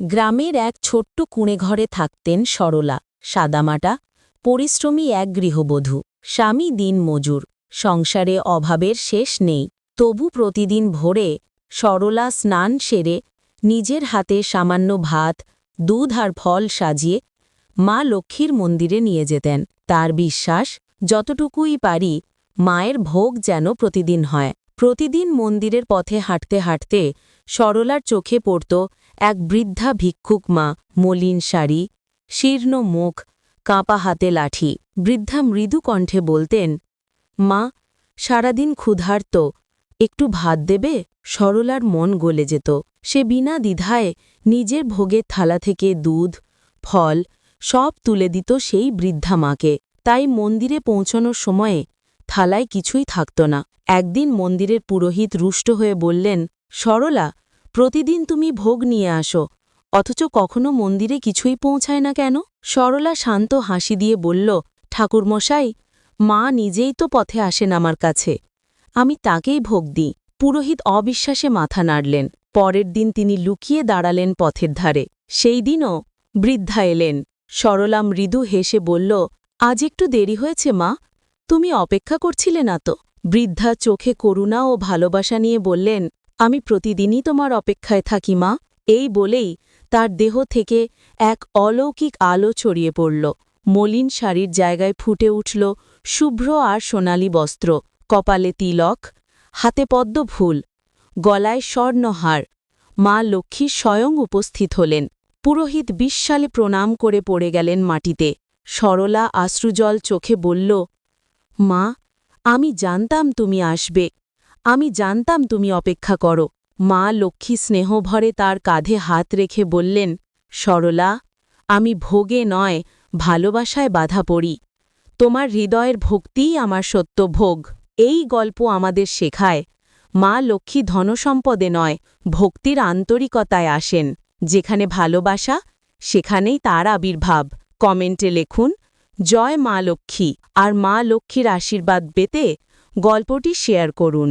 গ্রামের এক ছোট্ট কুঁড়ে ঘরে থাকতেন সরলা, সাদামাটা, পরিশ্রমী এক গৃহবধূ, স্বামী দিন মজুর, সংসারে অভাবের শেষ নেই। তবু প্রতিদিন ভোরে সরলা স্নান সেরে নিজের হাতে সামান্য ভাত, দুধ আর ফল সাজিয়ে মা লক্ষ্মীর মন্দিরে নিয়ে যেতেন। তার বিশ্বাস, যতটুকুই পারি, মায়ের ভোগ যেন প্রতিদিন হয়। প্রতিদিন মন্দিরের পথে হাঁটতে হাঁটতে সরলার চোখে পড়ত এক বৃদ্ধা ভিক্ষুক মা, মলিন শাড়ি, শীর্ণ মুখ, কাঁপা হাতে লাঠি। বৃদ্ধা মৃদু কণ্ঠে বলতেন, মা, সারাদিন ক্ষুধার্ত, একটু ভাত দেবে? সরলার মন গলে যেত। সে বিনা দ্বিধায় নিজের ভোগের থালা থেকে দুধ, ফল সব তুলে দিত সেই বৃদ্ধা মাকে। তাই মন্দিরে পৌঁছানোর সময়ে থালায় কিছুই থাকত না। একদিন মন্দিরের পুরোহিত রুষ্ট হয়ে বললেন, সরলা, প্রতিদিন তুমি ভোগ নিয়ে আসো, অথচ কখনো মন্দিরে কিছুই পৌঁছায় না কেন? সরলা শান্ত হাসি দিয়ে বলল, ঠাকুরমশাই, মা নিজেই তো পথে আসেন আমার কাছে। আমি তাকেই ভোগ দিই। পুরোহিত অবিশ্বাসে মাথা নাড়লেন। পরের দিন তিনি লুকিয়ে দাঁড়ালেন পথের ধারে। সেই দিনও বৃদ্ধা এলেন। সরলা মৃদু হেসে বলল, আজ একটু দেরি হয়েছে মা তুমি অপেক্ষা করছিলে না তো? বৃদ্ধা চোখে করুণা ও ভালোবাসা নিয়ে বললেন, আমি প্রতিদিনই তোমার অপেক্ষায় থাকি, মা। এই বলেই তার দেহ থেকে এক অলৌকিক আলো ছড়িয়ে পড়ল। মলিন শাড়ির জায়গায় ফুটে উঠল শুভ্র আর সোনালি বস্ত্র, কপালে তিলক, হাতে পদ্ম ফুল, গলায় স্বর্ণহার মা লক্ষ্মী স্বয়ং উপস্থিত হলেন। পুরোহিত বিশ্বালে প্রণাম করে পড়ে গেলেন মাটিতে। সরলা আশ্রুজল চোখে বলল মা, আমি জানতাম তুমি আসবে। আমি জানতাম তুমি অপেক্ষা করো। মা লক্ষ্মী স্নেহভরে তার কাঁধে হাত রেখে বললেন, সরলা, আমি ভোগে নয়, ভালোবাসায় বাধা পড়ি। তোমার হৃদয়ের ভক্তিই আমার সত্য ভোগ এই গল্প আমাদের শেখায়, মা লক্ষ্মী ধনসম্পদে নয়, ভক্তির আন্তরিকতায় আসেন। যেখানে ভালোবাসা, সেখানেই তার আবির্ভাব। কমেন্টে লিখুন জয় মা লক্ষ্মী। আর মা লক্ষ্মীর আশীর্বাদ পেতে গল্পটি শেয়ার করুন।